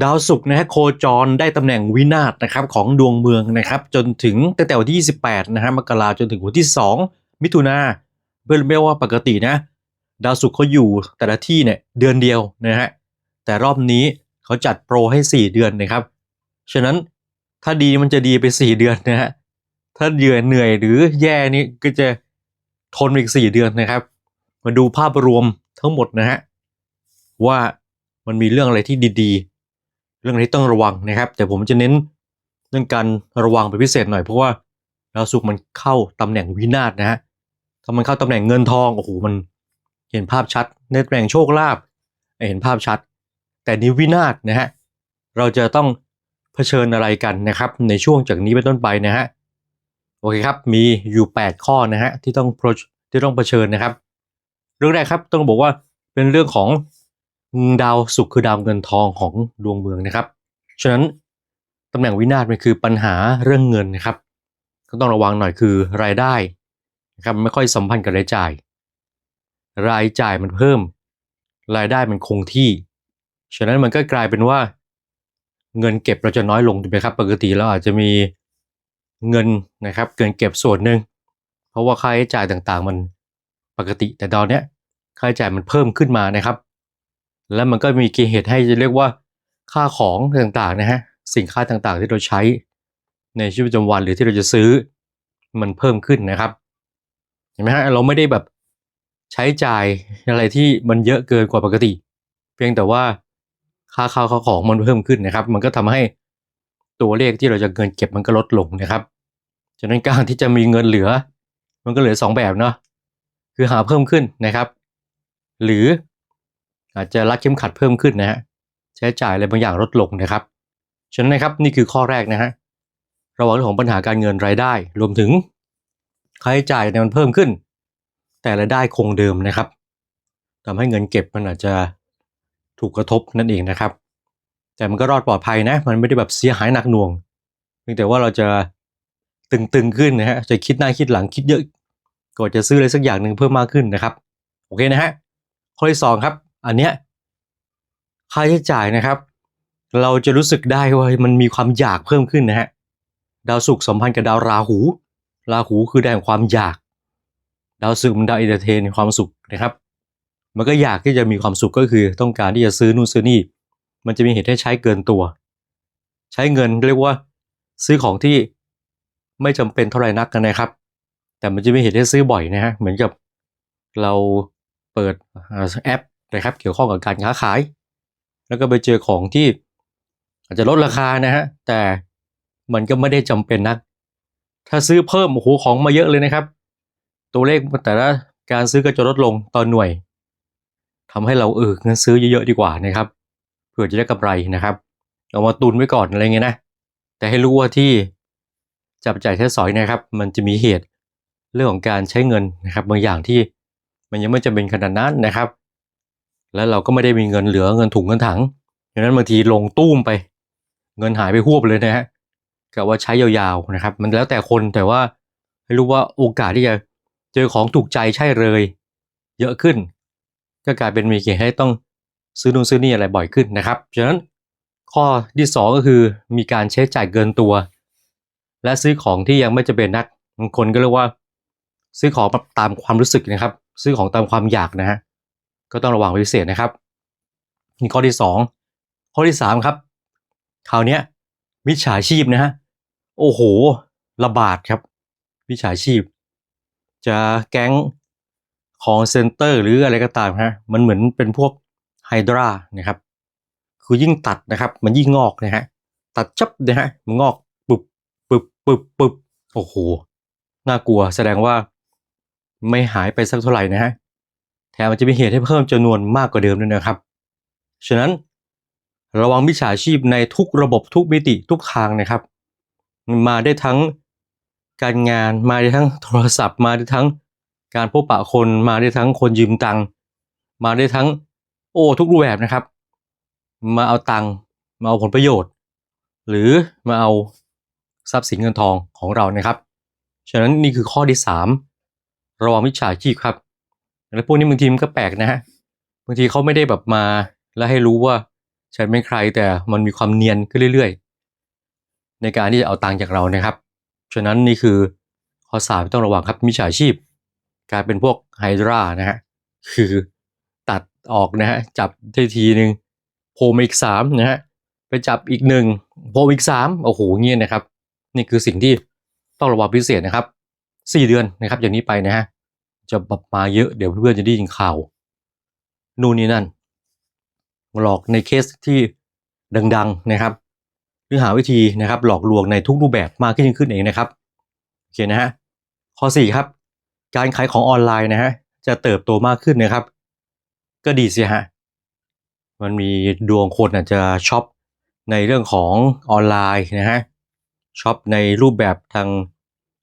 ดาวศุกร์นะฮะโคจรได้ตำแหน่งวินาศนะครับของดวงเมืองนะครับ จนถึงตั้งแต่วันที่ 28 นะฮะมกราจนถึงวันที่ 2 มิถุนาเพื่อนไม่ว่าปกตินะ ดาวศุกร์เขาอยู่แต่ละที่เนี่ยเดือนเดียวนะฮะแต่รอบนี้เขาจัดโปรให้ 4 เดือนนะครับ ฉะนั้นถ้าดีมันจะดีไป 4 เดือนนะฮะถ้าเหนื่อยเหนื่อยหรือแย่นี่ก็จะทนอีก 4 เดือนนะครับ มาดูภาพรวมทั้งหมดนะฮะว่ามันมีเรื่องอะไรที่ดีๆ เรื่องอะไรที่ต้องระวังนะครับ แต่ผมจะเน้นเรื่องการระวังเป็นพิเศษหน่อยเพราะว่าดาวศุกร์มันเข้าตำแหน่งวินาศนะฮะถ้ามันเข้าตำแหน่งเงินทองโอ้โหมันเห็นภาพชัดในตำแหน่งโชคลาภเห็นภาพชัด แต่นี้วินาศนะฮะเราจะต้องเผชิญอะไรกันนะครับ ในช่วงจากนี้เป็นต้นไปนะฮะโอเคครับมีอยู่ 8 ข้อนะฮะที่ต้องที่ต้องเผชิญนะครับ เรื่องแรกครับต้องบอกว่าเป็นเรื่องของ ดาวศุกร์คือดาวเงินทองของดวงเมืองนะครับ ฉะนั้นตำแหน่งวินาศมันคือปัญหาเรื่องเงินนะครับ ก็ต้องระวังหน่อยคือรายได้นะครับไม่ค่อยสัมพันธ์กับรายจ่าย รายจ่ายมันเพิ่ม รายได้มันคงที่ ฉะนั้นมันก็กลายเป็นว่า เงินเก็บเราจะน้อยลงถูกไหมครับ ปกติเราอาจจะมีเงินนะครับ เกินเก็บส่วนหนึ่งเพราะว่าค่าใช้จ่ายต่างๆ มันปกติแต่ตอนเนี้ยค่าใช้จ่ายมันเพิ่มขึ้นมานะครับ แล้วมันก็มีเกณฑ์เหตุให้จะเรียกว่าค่าของต่างๆนะฮะสินค้าต่างๆที่เราใช้ในชีวิตประจำวันหรือที่เราจะซื้อมันเพิ่มขึ้นนะครับเห็นไหมฮะเราไม่ได้แบบใช้จ่ายอะไรที่มันเยอะเกินกว่าปกติ เพียงแต่ว่าค่าข้าวค่าของมันเพิ่มขึ้นนะครับ มันก็ทำให้ตัวเลขที่เราจะเงินเก็บมันก็ลดลงนะครับฉะนั้นการที่จะมีเงินเหลือ มันก็เหลือสองแบบเนาะคือหาเพิ่มขึ้นนะครับ หรือ อาจจะรัดเข็มขัดเพิ่มขึ้นนะฮะใช้จ่ายอะไรบางอย่างลดลงนะครับฉะนั้นนะครับนี่คือข้อแรกนะฮะระว่างเรื่องของปัญหาการเงินรายได้ รวมถึงค่าใช้จ่ายเนี่ยมันเพิ่มขึ้น แต่รายได้คงเดิมนะครับทำให้เงินเก็บมันอาจจะถูกกระทบนั่นเองนะครับ แต่มันก็รอดปลอดภัยนะ มันไม่ได้แบบเสียหายหนักหน่วงเพียงแต่ว่าเราจะตึงๆขึ้นนะฮะจะคิดหน้าคิดหลังคิดเยอะก่อนจะซื้ออะไรสักอย่างหนึ่งเพิ่มมากขึ้นนะครับ โอเคนะฮะข้อที่สองครับ อันเนี้ยค่าใช้จ่ายนะครับ เราจะรู้สึกได้ว่ามันมีความอยากเพิ่มขึ้นนะฮะดาวศุกร์สัมพันธ์กับดาวราหู ราหูคือแห่งความอยาก ดาวศุกร์มันดาวเอนเตอร์เทนความสุขนะครับ มันก็อยากที่จะมีความสุขก็คือต้องการที่จะซื้อนู่นซื้อนี่ มันจะมีเหตุให้ใช้เกินตัว ใช้เงินเรียกว่า ซื้อของที่ไม่จำเป็นเท่าไหร่นักกันนะครับ แต่มันจะมีเหตุให้ซื้อบ่อยนะฮะเหมือนกับเราเปิดแอป นะครับเกี่ยวข้องกับการค้าขาย แล้วก็ไปเจอของที่อาจจะลดราคานะฮะแต่มันก็ไม่ได้จำเป็นนัก ถ้าซื้อเพิ่มโอ้โหของมาเยอะเลยนะครับ ตัวเลขแต่ละการซื้อก็จะลดลงต่อหน่วยทำให้เราเออเงั้นซื้อเยอะๆดีกว่านะครับเพื่อจะได้กำไรนะครับเอามาตุนไว้ก่อนอะไรเงี้ยนะแต่ให้รู้ว่าที่จับจ่ายใช้สอยนะครับ มันจะมีเหตุเรื่องของการใช้เงินนะครับบางอย่างที่มันยังไม่จำเป็นขนาดนั้นนะครับ แล้วเราก็ไม่ได้มีเงินเหลือเงินถุงเงินถังดังนั้นบางทีลงตุ้มไป เงินหายไปหวบเลยนะฮะกะว่าใช้ยาวๆนะครับ มันแล้วแต่คนแต่ว่าให้รู้ว่าโอกาสที่จะเจอของถูกใจใช่เลย เยอะขึ้น ก็กลายเป็นมีเกณฑ์ให้ต้องซื้อนู่นซื้อนี่อะไรบ่อยขึ้นนะครับฉะนั้นข้อที่สองก็คือมีการใช้จ่ายเกินตัว และซื้อของที่ยังไม่จะเป็นนักบางคนก็เรียกว่า ซื้อของตามความรู้สึกนะครับ ซื้อของตามความอยากนะฮะ ก็ต้องระวังพิเศษนะครับนี่ข้อที่สองข้อที่สามครับคราวนี้ยมิจฉาชีพนะฮะโอ้โหระบาดครับมิจฉาชีพ จะแก๊งของเซ็นเตอร์หรืออะไรก็ตามฮะมันเหมือนเป็นพวกไฮดรานะครับ คือยิ่งตัดนะครับ มันยิ่งงอกนะฮะตัดจับนะฮะมันงอกปุบปุบปุบปุบโอ้โหน่ากลัวแสดงว่าไม่หายไปสักเท่าไหร่นะฮะ แถมมันจะมีเหตุให้เพิ่มจำนวนมากกว่าเดิมด้วยนะครับ ฉะนั้นระวังมิจฉาชีพในทุกระบบทุกมิติทุกทางนะครับ มาได้ทั้งการงานมาได้ทั้งโทรศัพท์ มาได้ทั้งการพบปะคนมาได้ทั้งคนยืมตังค์มาได้ทั้งโอ้ทุกรูปแบบนะครับ มาเอาตังค์มาเอาผลประโยชน์ หรือมาเอาทรัพย์สินเงินทองของเรานะครับ ฉะนั้นนี่คือข้อที่สามระวังมิจฉาชีพครับ แล้วพวกนี้บางทีมันก็แปลกนะฮะบางทีเขาไม่ได้แบบมา แล้วให้รู้ว่าฉันเป็นใครแต่มันมีความเนียนขึ้นเรื่อย ๆ ในการที่จะเอาตังค์จากเรานะครับ ฉะนั้นนี่คือข้อสามที่ต้องระวังครับมิจฉาชีพ กลายเป็นพวกไฮดรานะฮะคือตัดออกนะฮะจับได้ทีหนึ่งโผล่มาอีกสามนะฮะไปจับอีกหนึ่งโผล่อีกสามโอ้โหเงี้ยนะครับ นี่คือสิ่งที่ต้องระวังพิเศษนะครับสี่เดือนนะครับอย่างนี้ไปนะฮะ จะแบบมาเยอะเดี๋ยวเพื่อนๆจะได้ยินข่าว นู่นนี่นั่น หลอกในเคสที่ดัง ๆนะครับ หรือหาวิธีนะครับ หลอกลวงในทุกรูปแบบมากขึ้นขึ้นเองนะครับโอเคนะฮะข้อสี่ครับ การขายของออนไลน์นะฮะจะเติบโตมากขึ้นนะครับ ก็ดีสิฮะมันมีดวงคนอาจจะช็อปในเรื่องของออนไลน์นะฮะช็อปในรูปแบบทาง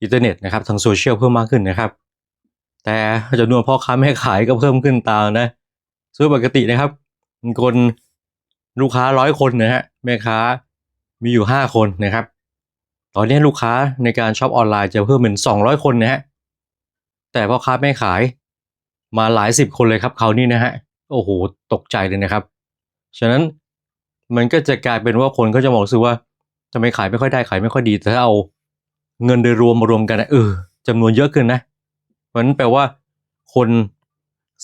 อินเทอร์เน็ตนะครับทางโซเชียลเพิ่มมากขึ้นนะครับ แต่จำนวนพ่อค้าแม่ขายก็เพิ่มขึ้นตามนะซึ่งปกตินะครับคนลูกค้าร้อยคนนะฮะแม่ค้ามีอยู่ห้าคนนะครับ ตอนนี้ลูกค้าในการช็อปออนไลน์จะเพิ่มเป็นสองร้อยคนนะฮะแต่พ่อค้าแม่ขายมาหลายสิบคนเลยครับเขาวนี่นะฮะโอ้โหตกใจเลยนะครับ ฉะนั้นมันก็จะกลายเป็นว่าคนก็จะมองรู้สึกว่าทำไมขายไม่ค่อยได้ขายไม่ค่อยดีแต่ถ้าเอาเงินโดยรวมมารวมกันนะเออจำนวนเยอะขึ้นนะ เพราะนั้นแปลว่า คน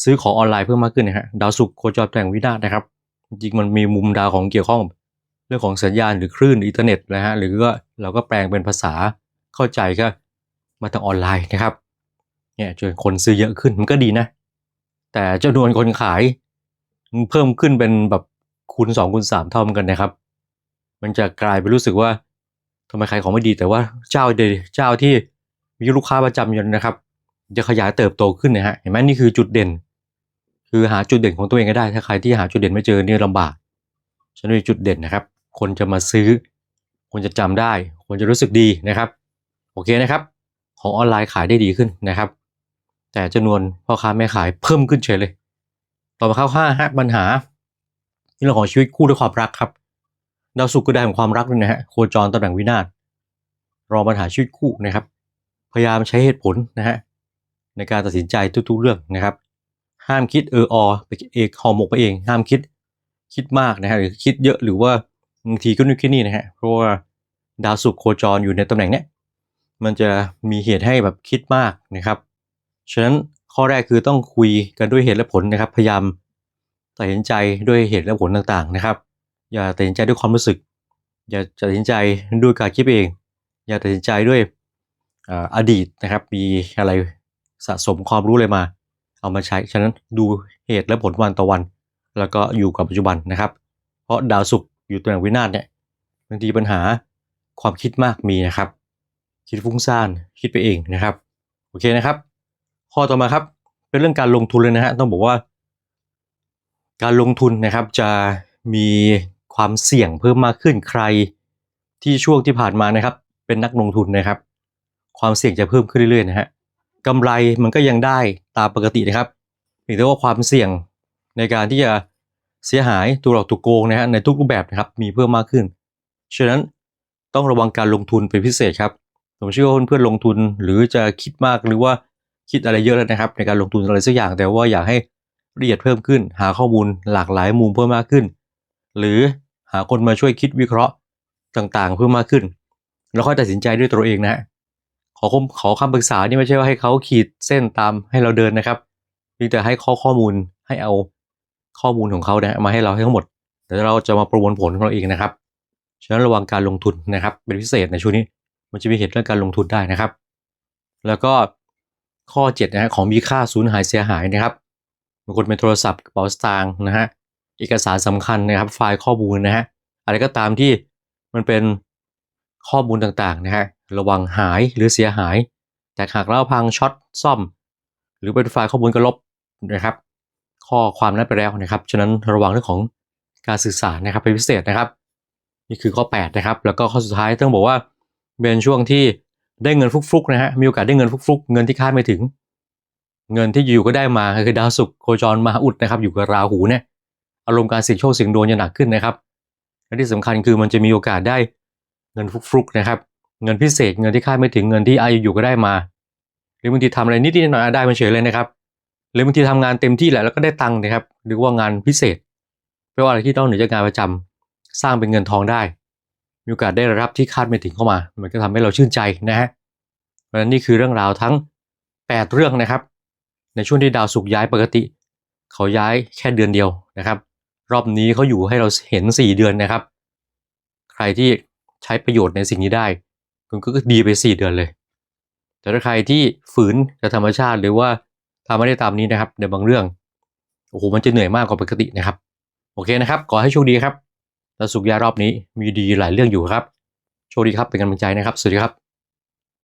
ซื้อของออนไลน์เพิ่มมากขึ้นนะฮะดาวศุกร์โคจรแต่งวินาศนะครับ จริงมันมีมุมดาวของเกี่ยวข้อง เรื่องของสัญญาณหรือคลื่นอินเทอร์เน็ตนะฮะหรือก็เราก็แปลงเป็นภาษาเข้าใจก็มาทางออนไลน์นะครับเนี่ยจนคนซื้อเยอะขึ้นมันก็ดีนะ แต่จำนวนคนขายมันเพิ่มขึ้นเป็นแบบคูณสองคูณสามเท่ากันนะครับ มันจะกลายเป็นรู้สึกว่าทำไมขายของไม่ดีแต่ว่าเจ้าเดเจ้าที่มีลูกค้าประจำอยู่นะครับ จะขยายเติบโตขึ้นนะฮะเห็นไหมนี่คือจุดเด่น คือหาจุดเด่นของตัวเองก็ได้ ถ้าใครที่หาจุดเด่นไม่เจอเนี่ลำบากฉะนั้นจุดเด่นนะครับ คนจะมาซื้อ คนจะจำได้ คนจะรู้สึกดีนะครับ โอเคนะครับ ของออนไลน์ขายได้ดีขึ้นนะครับ แต่จำนวนพ่อค้าแม่ขายเพิ่มขึ้นเฉยเลย ต่อมาเข้าห้าฮะปัญหาเรื่องของชีวิตคู่ด้วยความรักครับดาวศุกร์ก็ได้ของความรักด้วยนะฮะโคจรตำแหน่งวินาศรอปัญหาชีวิตคู่นะครับ พยายามใช้เหตุผลนะฮะ ในการตัดสินใจทุกๆเรื่องนะครับ ห้ามคิดเอออไปเอกหอหมกไปเอง ห้ามคิดคิดมากนะฮะหรือคิดเยอะหรือว่าบางทีก็นึกแคิดนี่นะฮะเพราะว่าดาวศุกร์โคจรอยู่ในตำแหน่งเนี้ยมันจะมีเหตุให้แบบคิดมากนะครับฉะนั้นข้อแรกคือต้องคุยกันด้วยเหตุและผลนะครับ พยายามตัดสินใจด้วยเหตุและผลต่างๆนะครับ อย่าตัดสินใจด้วยความรู้สึก อย่าตัดสินใจด้วยการคิดเอง อย่าตัดสินใจด้วยออดีตนะครับ มีอะไร สะสมความรู้เลยมา เอามาใช้ ฉะนั้นดูเหตุและผลวันต่อวัน แล้วก็อยู่กับปัจจุบันนะครับ เพราะดาวศุกร์อยู่ตำแหน่งวินาศเนี่ยบางทีปัญหาความคิดมากมีนะครับ คิดฟุ้งซ่านคิดไปเองนะครับโอเคนะครับ ข้อต่อมาครับ เป็นเรื่องการลงทุนเลยนะฮะต้องบอกว่า การลงทุนนะครับจะมีความเสี่ยงเพิ่มมากขึ้นใครที่ช่วงที่ผ่านมานะครับ เป็นนักลงทุนนะครับ ความเสี่ยงจะเพิ่มขึ้นเรื่อยๆนะฮะ กำไรมันก็ยังได้ตามปกตินะครับเพียงแต่ว่าความเสี่ยงในการที่จะเสียหายตัวหลอกตัวโกงนะฮะในทุกรูปแบบนะครับมีเพิ่มมากขึ้น ฉะนั้นต้องระวังการลงทุนเป็นพิเศษครับ ผมเชื่อว่าเพื่อนๆลงทุนหรือจะคิดมากหรือว่าคิดอะไรเยอะแล้วนะครับ ในการลงทุนอะไรสักอย่าง แต่ว่าอยากให้ละเอียดเพิ่มขึ้น หาข้อมูลหลากหลายมุมเพิ่มมากขึ้น หรือหาคนมาช่วยคิดวิเคราะห์ต่างๆ เพิ่มมากขึ้น แล้วค่อยตัดสินใจด้วยตัวเองนะฮะ อคขอคำปรึกษานี่ไม่ใช่ว่าให้เขาขีดเส้นตามให้เราเดินนะครับเพียงแต่ให้ข้อข้อมูลให้เอาข้อมูลของเขาเนี่ยมาให้เราให้ทั้งหมดเดี๋ยวเราจะมาประมวลผลของเราเองนะครับฉะนั้นระวังการลงทุนนะครับ เป็นพิเศษในช่วงนี้ มันจะมีเหตุเรื่องการลงทุนได้นะครับ แล้วก็ข้อ7นะฮะของมีค่าสูญหายเสียหายนะครับบางคนเป็นโทรศัพท์กระเป๋าสตางค์นะฮะเอกสารสำคัญนะครับ ไฟล์ข้อมูลนะฮะอะไรก็ตามที่มันเป็นข้อมูลต่างๆนะฮะ ระวังหายหรือเสียหายแต่หากเราพังช็อตซ่อม หรือเป็นไฟล์ข้อมูลก็ลบนะครับ ข้อความนั้นไปแล้วนะครับ ฉะนั้นระวังเรื่องของการสื่อสารนะครับเป็นพิเศษนะครับ นี่คือข้อ 8 นะครับ แล้วก็ข้อสุดท้ายต้องบอกว่าเป็นช่วงที่ได้เงินฟุกๆนะฮะมีโอกาสได้เงินฟุกๆ เงินที่คาดไม่ถึง เงินที่อยู่ก็ได้มาคือดาวศุกร์โคจรมหาอุดนะครับ อยู่กับราหูเนี่ยอารมณ์การเสี่ยงโชคเสี่ยงดวงจะหนักขึ้นนะครับและที่สำคัญคือมันจะมีโอกาสได้เงินฟุกๆนะครับ เงินพิเศษเงินที่คาดไม่ถึงเงินที่อายุอยู่ก็ได้มา หรือบางทีทำอะไรนิดๆหน่อยๆได้มาเฉยเลยนะครับหรือบางทีทำงานเต็มที่แหละแล้วก็ได้ตังค์นะครับหรือว่างานพิเศษไม่ว่าอะไรที่ต้องเหนือจากงานประจำสร้างเป็นเงินทองได้ มีโอกาสได้รับที่คาดไม่ถึงเข้ามา มันก็ทำให้เราชื่นใจนะฮะเพราะฉะนั้นนี่คือเรื่องราวทั้ง 8 เรื่องนะครับ ในช่วงที่ดาวสุกย้ายปกติ เขาย้ายแค่เดือนเดียวนะครับ รอบนี้เขาอยู่ให้เราเห็น 4 เดือนนะครับ ใครที่ใช้ประโยชน์ในสิ่งนี้ได้ คุณก็ดีไปสี่เดือนเลย แต่ถ้าใครที่ฝืนกับธรรมชาติหรือว่าทำไม่ได้ตามนี้นะครับในบางเรื่องโอ้โหมันจะเหนื่อยมากกว่าปกตินะครับ โอเคนะครับ ขอให้โชคดีครับแล้วสุกยารอบนี้มีดีหลายเรื่องอยู่ครับ โชคดีครับเป็นกำลังใจนะครับ สวัสดีครับ